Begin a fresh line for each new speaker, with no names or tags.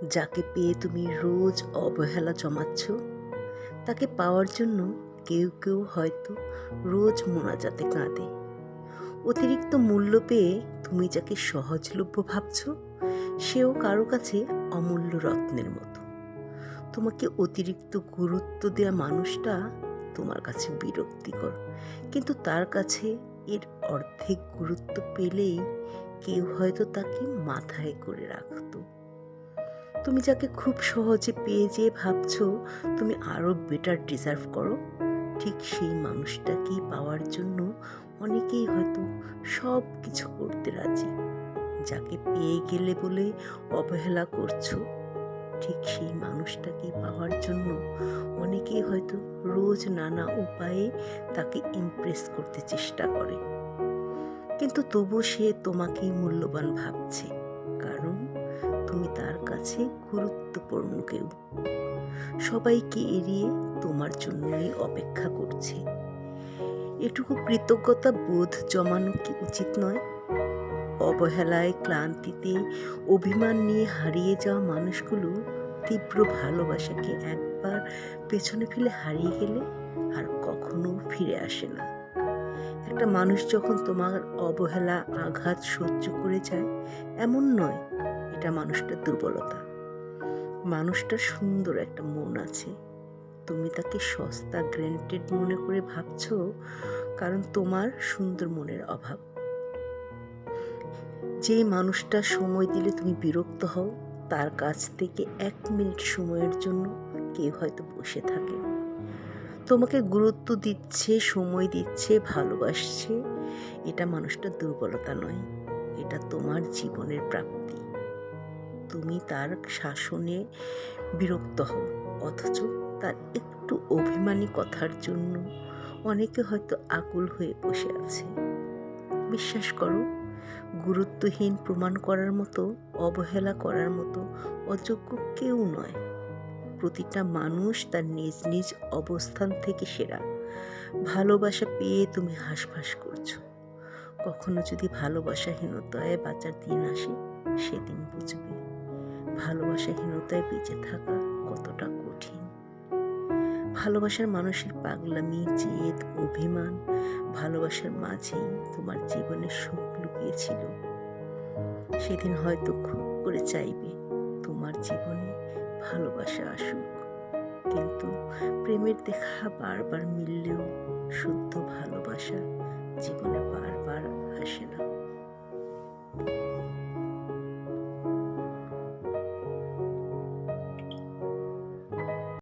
যাকে পেয়ে তুমি রোজ অবহেলা জমাচ্ছ, তাকে পাওয়ার জন্য কেউ কেউ হয়তো রোজ মোনাজাতে কাঁদে। অতিরিক্ত মূল্য পেয়ে তুমি যাকে সহজলভ্য ভাবছ, সেও কারও কাছে অমূল্য রত্নের মতো। তোমাকে অতিরিক্ত গুরুত্ব দেওয়া মানুষটা তোমার কাছে বিরক্তিকর, কিন্তু তার কাছে এর অর্ধেক গুরুত্ব পেলেই কেউ হয়তো তাকে মাথায় করে রাখতো। তুমি যাকে খুব সহজে পেয়ে যেয়ে ভাবছ, তুমি আরও বেটার ডিজার্ভ করো। ঠিক সেই মানুষটাকে পাওয়ার জন্য অনেকেই হয়তো সব কিছু করতে রাজি। যাকে পেয়ে গেলে বলে অবহেলা করছ, ঠিক সেই মানুষটাকে পাওয়ার জন্য অনেকেই হয়তো রোজ নানা উপায়ে তাকে ইমপ্রেস করতে চেষ্টা করে। কিন্তু তবু সে তোমাকেই মূল্যবান ভাবছে, কারণ তুমি তার কাছে গুরুত্বপূর্ণ কেউ। সবাইকে এড়িয়ে তোমার জন্যই অপেক্ষা করছে। এটুকু কৃতজ্ঞতা বোধ জমানো কি উচিত নয়? অবহেলায়, ক্লান্তিতে, অভিমান নিয়ে হারিয়ে যাওয়া মানুষগুলো তীব্র ভালোবাসাকে একবার পেছনে ফেলে হারিয়ে গেলে আর কখনো ফিরে আসে না। একটা মানুষ যখন তোমার অবহেলা, আঘাত সহ্য করে যায়, এমন নয় এটা মানুষটার দুর্বলতা। মানুষটার সুন্দর একটা মন আছে। তুমি তাকে সস্তা গ্র্যান্টেড মনে করে ভাবছ কারণ তোমার সুন্দর মনের অভাব। যেই মানুষটা সময় দিলে তুমি বিরক্ত হও, তার কাছ থেকে এক মিনিট সময়ের জন্য কেউ হয়তো বসে থাকে। তোমাকে গুরুত্ব দিচ্ছে, সময় দিচ্ছে, ভালোবাসছে। এটা মানুষটার দুর্বলতা নয়। এটা তোমার জীবনের প্রাপ্তি। তুমি তার শাসনে বিরক্ত হও, অথচ তার একটু অভিমানী কথার জন্য অনেকে হয়তো আকুল হয়ে বসে আছে। বিশ্বাস করো, গুরুত্বহীন প্রমাণ করার মতো, অবহেলা করার মতো অযোগ্য কেউ নয়। প্রতিটা মানুষ তার নিজ নিজ অবস্থান থেকে সেরা। ভালোবাসা পেয়ে তুমি হাঁসফাঁস করছ। কখনো যদি ভালোবাসাহীনতায় বাঁচার দিন আসে, সেদিন বুঝবে। ভালোবাসাহীনতায় বেঁচে থাকা কতটা কঠিন। ভালোবাসার মানুষের পাগলামি, জেদ, অভিমান ভালোবাসার মাঝেই তোমার জীবনের সুখ লুকিয়েছিল। সেদিন হয়তো খুব করে চাইবে তোমার জীবনে ভালোবাসা আসুক। কিন্তু প্রেমের দেখা বারবার মিললেও শুদ্ধ ভালোবাসা জীবনে বারবার আসে না।